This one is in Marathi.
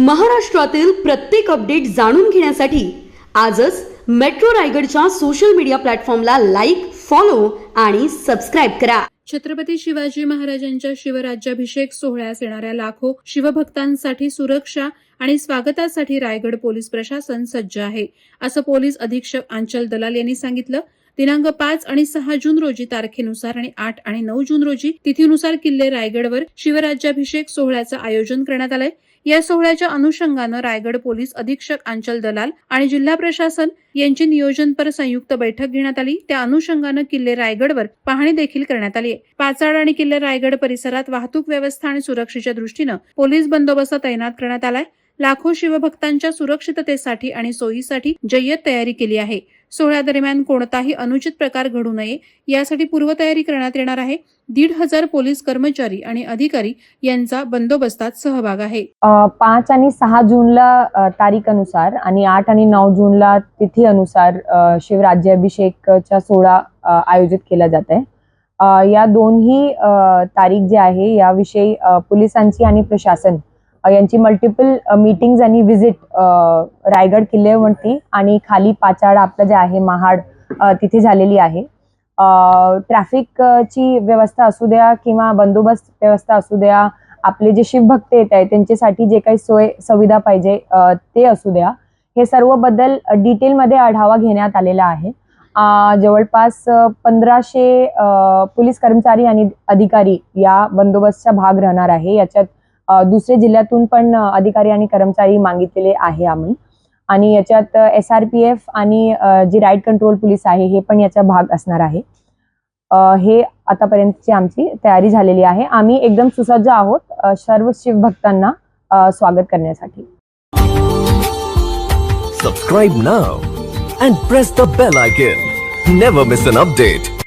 महाराष्ट्रातील प्रत्येक अपडेट जाणून घेण्यासाठी आजच मेट्रो रायगडच्या सोशल मीडिया प्लॅटफॉर्मला लाईक फॉलो आणि सबस्क्राईब करा. छत्रपती शिवाजी महाराजांच्या शिवराज्याभिषेक सोहळ्यास येणाऱ्या लाखो शिवभक्तांसाठी सुरक्षा आणि स्वागतासाठी रायगड पोलीस प्रशासन सज्ज आहे. असं पोलीस अधीक्षक आंचल दलाल यांनी सांगितलं. दिनांक पाच आणि सहा जून रोजी तारखेनुसार आणि आठ आणि नऊ जून रोजी तिथीनुसार किल्ले रायगडवर शिवराज्याभिषेक सोहळ्याचं आयोजन करण्यात आलंय. या सोहळ्याच्या अनुषंगानं रायगड पोलीस अधीक्षक आंचल दलाल आणि जिल्हा प्रशासन यांची नियोजनपर संयुक्त बैठक घेण्यात आली. त्या अनुषंगानं किल्ले रायगडवर पाहणी देखील करण्यात आली आहे पाचाड आणि किल्ले रायगड परिसरात वाहतूक व्यवस्था आणि सुरक्षेच्या दृष्टीनं पोलीस बंदोबस्त तैनात करण्यात आलाय. लाखो शिवभक्तांच्या सुरक्षिततेसाठी आणि सोयीसाठी जय्यत तयारी केली आहे. सोहळ्यादरम्यान कोणताही अनुचित प्रकार घडू नये यासाठी पूर्वतयारी करण्यात येणार आहे. दीड हजार पोलीस कर्मचारी आणि अधिकारी यांचा बंदोबस्तात सहभाग आहे. पाच आणि सहा जूनला तारीख अनुसार आणि आठ आणि नऊ जूनला तिथी अनुसार अ, शिवराज्याभिषेकचा सोहळा आयोजित केला जात आहे. या दोन्ही तारीख जे आहे याविषयी पोलिसांची आणि प्रशासन यांची मल्टिपल मीटिंग्ज आणि व्हिजिट रायगड किल्ल्यावरती आणि खाली पाचाड आपलं जे आहे महाड तिथे झालेली आहे. ट्रॅफिक ची व्यवस्था असू द्या किंवा बंदोबस्त व्यवस्था असू द्या आपले जे शिवभक्त येत आहेत त्यांच्यासाठी जे काही सोय सुविधा पाहिजे ते असू द्या. हे सर्वबद्दल डिटेलमध्ये आढावा घेण्यात आलेला आहे. जवळपास पंधराशे अ, पोलीस कर्मचारी आणि अधिकारी या बंदोबस्तचा भाग राहणार आहे. याच्यात दुसऱ्या दुसरे जिल्ह्यातून पण अधिकारी आणि कर्मचारी मागितलेले आहे आम्ही. आणि याच्यात एस आर पी एफ आणि जी राईट कंट्रोल पोलीस आहे हे पण याचा भाग असणार आहे. हे आतापर्यंतची आमची तयारी झालेली आहे. आम्ही एकदम सुसज्ज आहोत सर्व शिवभक्तांना भक्तांना स्वागत करण्यासाठी. Subscribe now and press the bell icon never miss an update